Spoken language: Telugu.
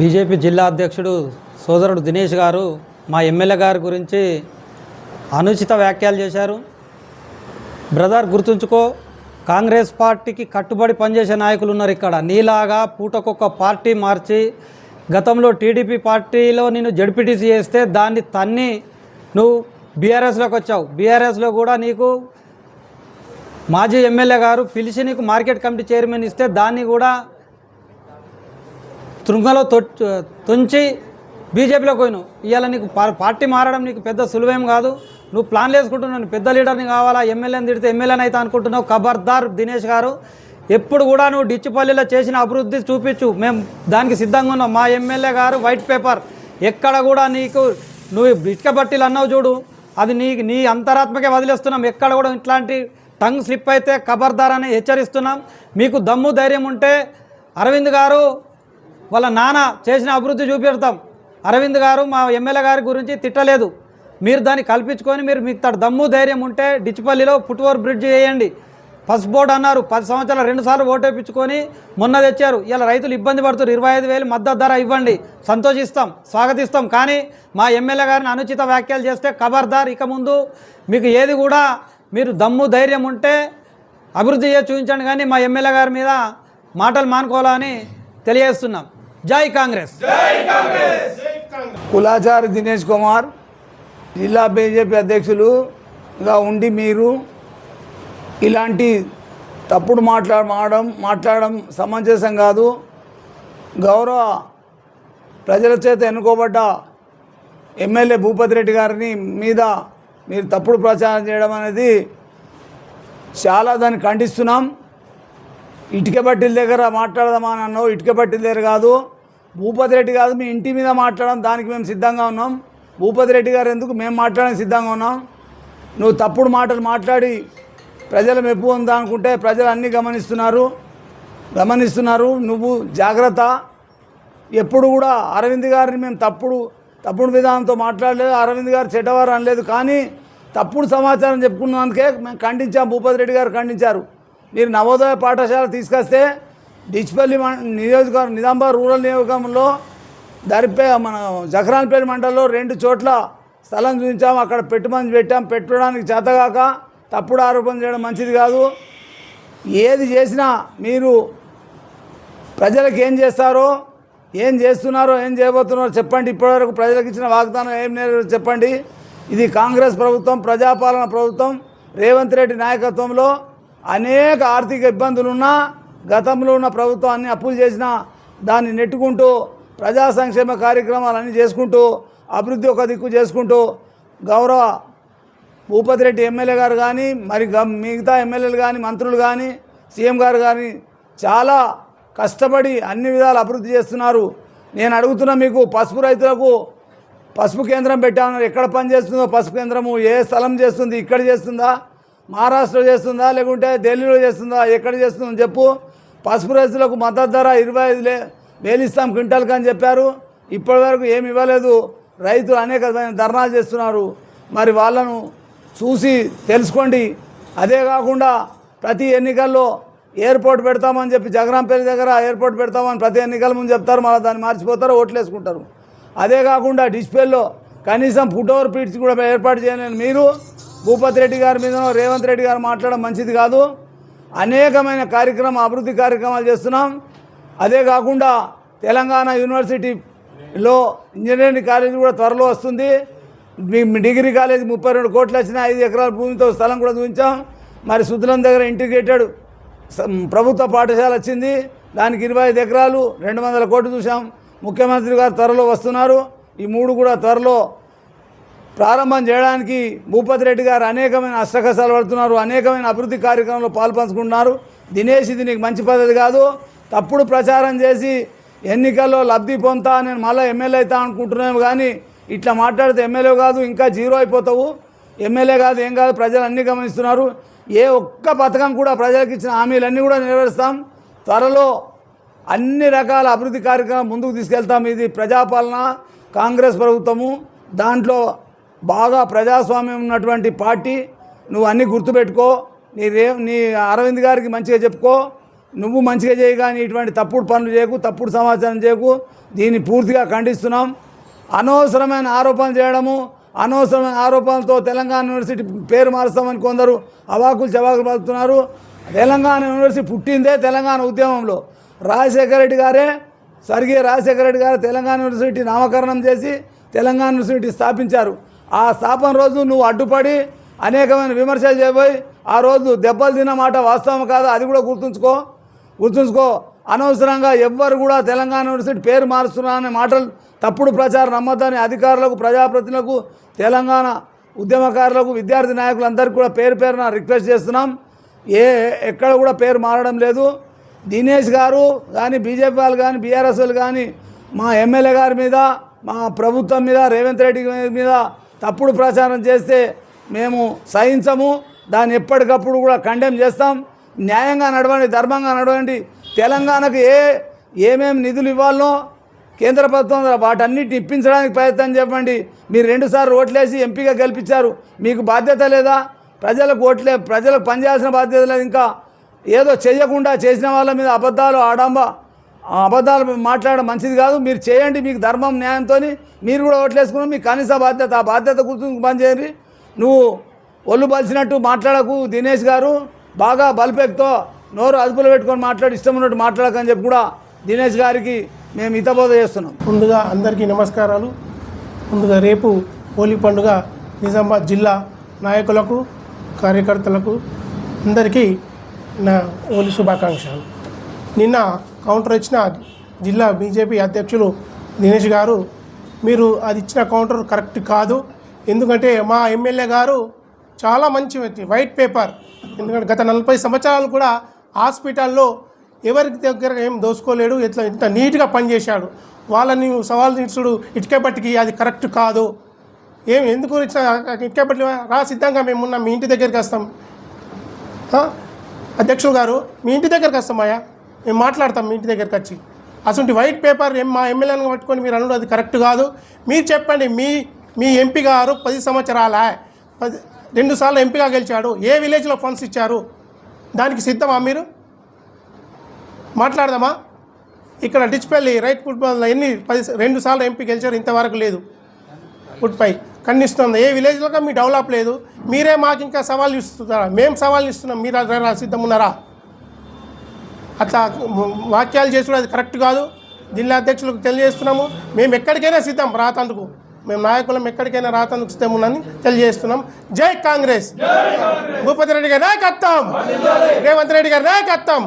బీజేపీ జిల్లా అధ్యక్షుడు సోదరుడు దినేష్ గారు మా ఎమ్మెల్యే గారి గురించి అనుచిత వ్యాఖ్యలు చేశారు. బ్రదర్ గుర్తుంచుకో కాంగ్రెస్ పార్టీకి కట్టుబడి పనిచేసే నాయకులు ఉన్నారు ఇక్కడ. నీలాగా పూటకొక్క పార్టీ మార్చి గతంలో టీడీపీ పార్టీలో నేను జడ్పీటీసీ చేస్తే దాన్ని తన్ని నువ్వు బీఆర్ఎస్లోకి వచ్చావు. బీఆర్ఎస్లో కూడా నీకు మాజీ ఎమ్మెల్యే గారు పిలిచి నీకు మార్కెట్ కమిటీ చైర్మన్ ఇస్తే దాన్ని కూడా తృంగలో తొ తుంచి బీజేపీలో పోయినావు. ఇవాళ నీకు పార్టీ మారడం నీకు పెద్ద సులువేం కాదు. నువ్వు ప్లాన్లు వేసుకుంటున్నావు పెద్ద లీడర్ని కావాలా ఎమ్మెల్యేని తిడితే ఎమ్మెల్యేని అయితే అనుకుంటున్నావు. ఖబర్దార్ దినేష్ గారు ఎప్పుడు కూడా నువ్వు డిచ్చిపల్లిలో చేసిన అభివృద్ధి చూపించు. మేము దానికి సిద్ధంగా ఉన్నాం. మా ఎమ్మెల్యే గారు వైట్ పేపర్. ఎక్కడ కూడా నీకు నువ్వు ఇటుక బట్టీలు అన్నావు చూడు. అది నీ నీ అంతరాత్మకే వదిలేస్తున్నాం. ఎక్కడ కూడా ఇట్లాంటి టంగ్ స్లిప్ అయితే ఖబర్దార్ అని హెచ్చరిస్తున్నాం. మీకు దమ్ము ధైర్యం ఉంటే అరవింద్ గారు వాళ్ళ నాన్న చేసిన అభివృద్ధి చూపెడతాం. అరవింద్ గారు మా ఎమ్మెల్యే గారి గురించి తిట్టలేదు. మీరు దాన్ని కల్పించుకొని మీరు మీకు దమ్ము ధైర్యం ఉంటే డిచ్చిపల్లిలో ఫుట్ఓవర్ బ్రిడ్జ్ చేయండి ఫస్ట్ బోర్డు అన్నారు. పది సంవత్సరాలు రెండుసార్లు ఓటేపించుకొని మొన్న తెచ్చారు. ఇలా రైతులు ఇబ్బంది పడుతున్నారు. ఇరవై ఐదు వేలు మద్దతు ధర ఇవ్వండి. సంతోషిస్తాం స్వాగతిస్తాం. కానీ మా ఎమ్మెల్యే గారిని అనుచిత వ్యాఖ్యలు చేస్తే ఖబర్దార్ ఇక ముందు మీకు ఏది కూడా మీరు దమ్ము ధైర్యం ఉంటే అభివృద్ధి చేసి చూపించండి. కానీ మా ఎమ్మెల్యే గారి మీద మాటలు మానుకోవాలని తెలియజేస్తున్నాం. జై కాంగ్రెస్. కులాచారి దినేష్ కుమార్ జిల్లా బీజేపీ అధ్యక్షులుగా ఉండి మీరు ఇలాంటి తప్పుడు మాట్లాడ మాడడం మాట్లాడడం సమంజసం కాదు. గౌరవ ప్రజల చేత ఎన్నుకోబడ్డ ఎమ్మెల్యే భూపతి రెడ్డి గారిని మీద మీరు తప్పుడు ప్రచారం చేయడం అనేది చాలా దాన్ని ఖండిస్తున్నాం. ఇటుక బట్టిల దగ్గర మాట్లాడదామా అని అన్నావు ఇటుక బట్టిల దగ్గర కాదు. భూపతి రెడ్డి కాదు మీ ఇంటి మీద మాట్లాడడం దానికి మేము సిద్ధంగా ఉన్నాం. భూపతి రెడ్డి గారు ఎందుకు మేము మాట్లాడడానికి సిద్ధంగా ఉన్నాం? నువ్వు తప్పుడు మాటలు మాట్లాడి ప్రజల మెప్పు ఉందా అనుకుంటే ప్రజలు అన్నీ గమనిస్తున్నారు. గమనిస్తున్నారు. నువ్వు జాగ్రత్త. ఎప్పుడు కూడా అరవింద్ గారిని మేము తప్పుడు తప్పుడు విధానంతో మాట్లాడలేదు. అరవింద్ గారు చెడ్డవారు అనలేదు. కానీ తప్పుడు సమాచారం చెప్పుకున్నందుకే మేము ఖండించాం. భూపతి రెడ్డి గారు ఖండించారు. మీరు నవోదయ పాఠశాల తీసుకొస్తే డిచ్పల్లి నియోజకవర్గం నిజామాబాద్ రూరల్ నియోజకవర్గంలో దరిపే మన జఖరాన్పేట మండలంలో రెండు చోట్ల స్థలం చూపించాం. అక్కడ పెట్టుమని పెట్టాం. పెట్టడానికి చేతగాక తప్పుడు ఆరోపణ చేయడం మంచిది కాదు. ఏది చేసినా మీరు ప్రజలకు ఏం చేస్తారో ఏం చేస్తున్నారో ఏం చేయబోతున్నారో చెప్పండి. ఇప్పటివరకు ప్రజలకు ఇచ్చిన వాగ్దానం ఏం లేదో చెప్పండి. ఇది కాంగ్రెస్ ప్రభుత్వం ప్రజాపాలన ప్రభుత్వం రేవంత్ రెడ్డి నాయకత్వంలో అనేక ఆర్థిక ఇబ్బందులున్నా గతంలో ఉన్న ప్రభుత్వాన్ని అప్పులు చేసినా దాన్ని నెట్టుకుంటూ ప్రజా సంక్షేమ కార్యక్రమాలన్నీ చేసుకుంటూ అభివృద్ధి ఒక దిక్కు చేసుకుంటూ గౌరవ భూపతి రెడ్డి ఎమ్మెల్యే గారు కానీ మరి గ- మిగతా ఎమ్మెల్యేలు కానీ మంత్రులు కానీ సీఎం గారు కానీ చాలా కష్టపడి అన్ని విధాలు అభివృద్ధి చేస్తున్నారు. నేను అడుగుతున్నా మీకు పసుపు రైతులకు పసుపు కేంద్రం పెట్టాను ఎక్కడ పని చేస్తుందో పసుపు కేంద్రము ఏ స్థలం చేస్తుంది ఇక్కడ చేస్తుందా? మహారాష్ట్రలో చేస్తుందా లేకుంటే ఢిల్లీలో చేస్తుందా ఎక్కడ చేస్తుందో చెప్పు. పసుపు రైతులకు మద్దతు ధర ఇరవై ఐదులే వేలు ఇస్తాం క్వింటాల్కి అని చెప్పారు. ఇప్పటివరకు ఏమి ఇవ్వలేదు. రైతులు అనేక ధర్నాలు చేస్తున్నారు. మరి వాళ్ళను చూసి తెలుసుకోండి. అదే కాకుండా ప్రతి ఎన్నికల్లో ఎయిర్పోర్ట్ పెడతామని చెప్పి జగరాంపల్లి దగ్గర ఎయిర్పోర్ట్ పెడతామని ప్రతి ఎన్నికల ముందు చెప్తారు. మళ్ళీ దాన్ని మర్చిపోతారు ఓట్లు వేసుకుంటారు. అదే కాకుండా డిస్ప్లేలో కనీసం ఫుట్ ఓవర్ పీట్స్ కూడా ఏర్పాటు చేయలేని మీరు. భూపతి రెడ్డి గారి మీద రేవంత్ రెడ్డి గారు మాట్లాడడం మంచిది కాదు. అనేకమైన కార్యక్రమం అభివృద్ధి కార్యక్రమాలు చేస్తున్నాం. అదే కాకుండా తెలంగాణ యూనివర్సిటీలో ఇంజనీరింగ్ కాలేజ్ కూడా త్వరలో వస్తుంది. డిగ్రీ కాలేజ్ ముప్పై రెండు కోట్లు వచ్చిన ఐదు ఎకరాల భూమితో స్థలం కూడా చూపించాం. మరి సుతులం దగ్గర ఇంటిగ్రేటెడ్ ప్రభుత్వ పాఠశాల వచ్చింది. దానికి ఇరవై ఐదు ఎకరాలు రెండు వందల కోట్లు చూసాం ముఖ్యమంత్రి గారు త్వరలో వస్తున్నారు. ఈ మూడు కూడా త్వరలో ప్రారంభం చేయడానికి భూపతి రెడ్డి గారు అనేకమైన అష్టకష్టాలు పడుతున్నారు అనేకమైన అభివృద్ధి కార్యక్రమంలో పాల్పంచుకుంటున్నారు. దినేష్ ఇది నీకు మంచి పద్ధతి కాదు. తప్పుడు ప్రచారం చేసి ఎన్నికల్లో లబ్ధి పొందుతా నేను మళ్ళీ ఎమ్మెల్యే అవుతా అనుకుంటున్నాము కానీ ఇట్లా మాట్లాడితే ఎమ్మెల్యే కాదు ఇంకా జీరో అయిపోతావు. ఎమ్మెల్యే కాదు ఏం కాదు ప్రజలు అన్నీ గమనిస్తున్నారు. ఏ ఒక్క పథకం కూడా ప్రజలకు ఇచ్చిన హామీలన్నీ కూడా నెరవేరుస్తాం. త్వరలో అన్ని రకాల అభివృద్ధి కార్యక్రమం ముందుకు తీసుకెళ్తాం. ఇది ప్రజాపాలన కాంగ్రెస్ ప్రభుత్వము దాంట్లో బాగా ప్రజాస్వామ్యం ఉన్నటువంటి పార్టీ నువ్వు అన్నీ గుర్తుపెట్టుకో నీ రే నీ అరవింద్ గారికి మంచిగా చెప్పుకో నువ్వు మంచిగా చేయి కానీ ఇటువంటి తప్పుడు పనులు చేయకు తప్పుడు సమాచారం చేయకు దీన్ని పూర్తిగా ఖండిస్తున్నాం. అనవసరమైన ఆరోపణలు చేయడము అనవసరమైన ఆరోపణలతో తెలంగాణ యూనివర్సిటీ పేరు మారుస్తామని కొందరు అవాకులు చవాకులు పలుకుతున్నారు. తెలంగాణ యూనివర్సిటీ పుట్టిందే తెలంగాణ ఉద్యమంలో. రాజశేఖర రెడ్డి గారే స్వర్గీయ రాజశేఖర రెడ్డి గారు తెలంగాణ యూనివర్సిటీ నామకరణం చేసి తెలంగాణ యూనివర్సిటీ స్థాపించారు. ఆ స్థాపన రోజు నువ్వు అడ్డుపడి అనేకమైన విమర్శలు చేయబోయి ఆ రోజు దెబ్బలు తిన్న మాట వాస్తవం కాదు? అది కూడా గుర్తుంచుకో. గుర్తుంచుకో. అనవసరంగా ఎవ్వరు కూడా తెలంగాణ యూనివర్సిటీ పేరు మారుస్తున్నా అనే మాటలు తప్పుడు ప్రచారం నమ్మద్దని అధికారులకు ప్రజాప్రతినిధులకు తెలంగాణ ఉద్యమకారులకు విద్యార్థి నాయకులందరికీ కూడా పేరు పేరున రిక్వెస్ట్ చేస్తున్నాం. ఏ ఎక్కడ కూడా పేరు మారడం లేదు. దినేష్ గారు కానీ బీజేపీ వాళ్ళు కానీ బీఆర్ఎస్ వాళ్ళు కానీ మా ఎమ్మెల్యే గారి మీద మా ప్రభుత్వం మీద రేవంత్ రెడ్డి గారి మీద తప్పుడు ప్రచారం చేస్తే మేము సహించము. దాన్ని ఎప్పటికప్పుడు కూడా కండెమ్ చేస్తాం. న్యాయంగా నడవండి ధర్మంగా నడవండి. తెలంగాణకు ఏ ఏమేమి నిధులు ఇవ్వాలనో కేంద్ర ప్రభుత్వం వాటన్నిటిని ఇప్పించడానికి ప్రయత్నం చెప్పండి మీరు రెండుసార్లు ఓట్లేసి ఎంపీగా గెలిపించారు. మీకు బాధ్యత లేదా? ప్రజలకు ఓట్లే ప్రజలకు పనిచేయాల్సిన బాధ్యత లేదు. ఇంకా ఏదో చేయకుండా చేసిన వాళ్ళ మీద అబద్ధాలు ఆడంబ అబద్ధాలు మాట్లాడడం మంచిది కాదు. మీరు చేయండి మీకు ధర్మం న్యాయంతో మీరు కూడా ఓట్లేసుకున్నాం మీకు కనీస బాధ్యత ఆ బాధ్యత గుర్తు పనిచేయండి. నువ్వు ఒళ్ళు బలిసినట్టు మాట్లాడకు దినేష్ గారు. బాగా బలిపెక్తో నోరు అదుపులో పెట్టుకొని మాట్లాడి ఇష్టం ఉన్నట్టు మాట్లాడకని చెప్పి కూడా దినేష్ గారికి మేము హితబోధ చేస్తున్నాం. ముందుగా అందరికీ నమస్కారాలు. ముందుగా రేపు హోలీ పండుగ నిజామాబాద్ జిల్లా నాయకులకు కార్యకర్తలకు అందరికీ నా హోలీ శుభాకాంక్షలు. నిన్న కౌంటర్ ఇచ్చిన జిల్లా బీజేపీ అధ్యక్షులు దినేష్ గారు మీరు అది ఇచ్చిన కౌంటర్ కరెక్ట్ కాదు. ఎందుకంటే మా ఎమ్మెల్యే గారు చాలా మంచి వ్యక్తి వైట్ పేపర్. ఎందుకంటే గత నలభై సంవత్సరాలు కూడా హాస్పిటల్లో ఎవరికి దగ్గర ఏం దోసుకోలేడు ఇట్లా ఇంత నీట్గా పనిచేశాడు. వాళ్ళని సవాల్ తీసుడు ఇటుక పట్టికి అది కరెక్ట్ కాదు. ఏం ఎందుకు ఇచ్చిన ఇటుక పట్టి రా సిద్ధంగా మేము ఉన్నాం మీ ఇంటి దగ్గరికి వస్తాం. అధ్యక్షుడు గారు మీ ఇంటి దగ్గరికి వస్తామయ్యా మేము మాట్లాడతాం మీ ఇంటి దగ్గరికి వచ్చి. అసలు వైట్ పేపర్ మా ఎమ్మెల్యేని పట్టుకొని మీరు అనడం అది కరెక్ట్ కాదు. మీరు చెప్పండి మీ మీ ఎంపీ గారు పది సంవత్సరాల పది రెండు సార్లు ఎంపీగా గెలిచాడు. ఏ విలేజ్లో ఫండ్స్ ఇచ్చారు? దానికి సిద్ధమా మీరు? మాట్లాడదామా? ఇక్కడ డిచ్పల్లి రైట్ ఫుట్బాల్ ఎన్ని పది రెండు సార్లు ఎంపీ గెలిచారు ఇంతవరకు లేదు. ఫుట్పై ఖండిస్తుంది ఏ విలేజ్లో మీ డెవలప్ లేదు. మీరే మాకు ఇంకా సవాల్ ఇస్తున్నారా? మేము సవాల్ ఇస్తున్నాం. మీరు సిద్ధం ఉన్నారా అట్లా వాక్యాలు చేసుడు అది కరెక్ట్ కాదు. జిల్లా అధ్యక్షులకు తెలియజేస్తున్నాము. మేము ఎక్కడికైనా సిద్ధం రాతందుకు. మేము నాయకులం ఎక్కడికైనా రాతందుకు సిద్ధం తెలియజేస్తున్నాం. జై కాంగ్రెస్. భూపతి రెడ్డి గారి నాయకత్వం. రేవంత్ రెడ్డి గారి నాయకత్వం.